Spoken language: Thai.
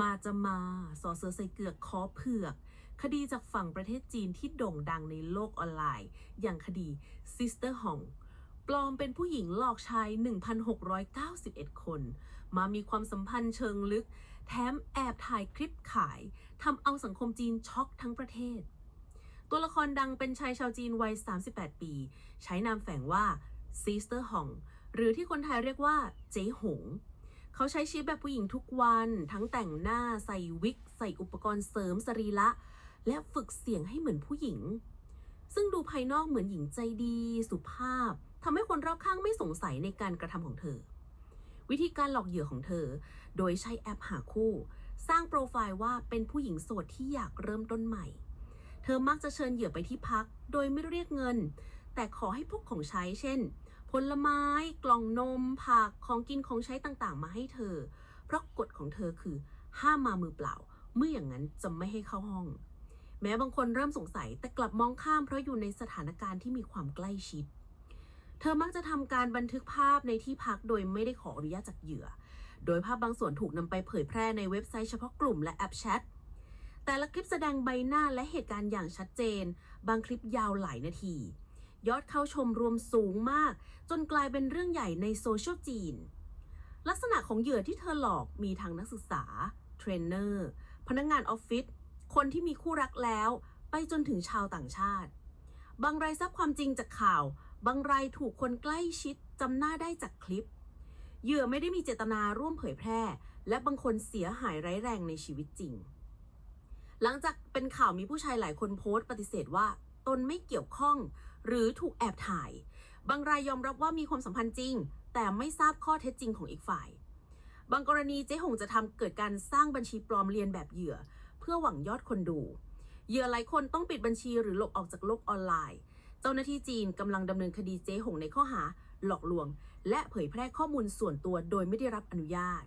มาจะมาสอเสือใส่เกือกคอเผือก คดีจากฝั่งประเทศจีนที่โด่งดังในโลกออนไลน์ อย่างคดี Sister Hong ปลอมเป็นผู้หญิงหลอกชาย 1,691 คน มามีความสัมพันธ์เชิงลึก แถมแอบถ่ายคลิปขายทำเอาสังคมจีนช็อกทั้งประเทศ ตัวละครดังเป็นชายชาวจีนวัย 38 ปี ใช้นามแฝงว่า Sister Hong หรือที่คนไทยเรียกว่าเจ๊หง เขาใช้ชีวิตแบบผู้หญิงทุกวัน ทั้งแต่งหน้าใส่วิก ใส่อุปกรณ์เสริมสรีระและฝึกเสียงให้เหมือนผู้หญิง ซึ่งดูภายนอกเหมือนหญิงใจดี สุภาพทำให้คนรอบข้างไม่สงสัยในการกระทำของเธอ วิธีการหลอกเหยื่อของเธอ โดยใช้แอปหาคู่ สร้างโปรไฟล์ว่าเป็นผู้หญิงโสดที่อยากเริ่มต้นใหม่ เธอมักจะเชิญเหยื่อไปที่พัก โดยไม่เรียกเงิน แต่ขอให้พกของใช้เช่น ผลไม้กล่องนมผักของกินของใช้ต่างๆ มาให้เธอ เพราะกฎของเธอคือห้ามมามือเปล่า เมื่ออย่างนั้นจะไม่ให้เข้าห้อง แม้บางคนเริ่มสงสัยแต่กลับมองข้ามเพราะอยู่ในสถานการณ์ที่มีความใกล้ชิด เธอมักจะทำการบันทึกภาพในที่พักโดยไม่ได้ขออนุญาตจากเหยื่อ โดยภาพบางส่วนถูกนำไปเผยแพร่ในเว็บไซต์เฉพาะกลุ่มและแอปแชทแต่ละคลิปแสดงใบหน้าและเหตุการณ์อย่างชัดเจน บางคลิปยาวหลายนาที ยอดเข้าชมรวมสูงมาก จนกลายเป็นเรื่องใหญ่ในโซเชียลจีน ลักษณะของเหยื่อที่เธอหลอกมีทั้งนักศึกษา เทรนเนอร์ พนักงานออฟฟิศ คนที่มีคู่รักแล้ว ไปจนถึงชาวต่างชาติ บางรายทราบความจริงจากข่าว บางรายถูกคนใกล้ชิดจำหน้าได้จากคลิป เหยื่อไม่ได้มีเจตนาร่วมเผยแพร่ และบางคนเสียหายร้ายแรงในชีวิตจริงหลังจากเป็นข่าวมีผู้ชายหลายคนโพสต์ปฏิเสธว่า ตนไม่เกี่ยวข้อง หรือถูกแอบถ่าย บางรายยอมรับว่ามีความสัมพันธ์จริง แต่ไม่ทราบข้อเท็จจริงของอีกฝ่าย บางกรณีเจ๊หงจะทำเกิดการสร้างบัญชีปลอมเรียนแบบเหยื่อ เพื่อหวังยอดคนดู เหยื่อหลายคนต้องปิดบัญชีหรือหลบออกจากโลกออนไลน์ เจ้าหน้าที่จีนกำลังดำเนินคดีเจ๊หงในข้อหา หลอกลวง และเผยแพร่ข้อมูลส่วนตัวโดยไม่ได้รับอนุญาต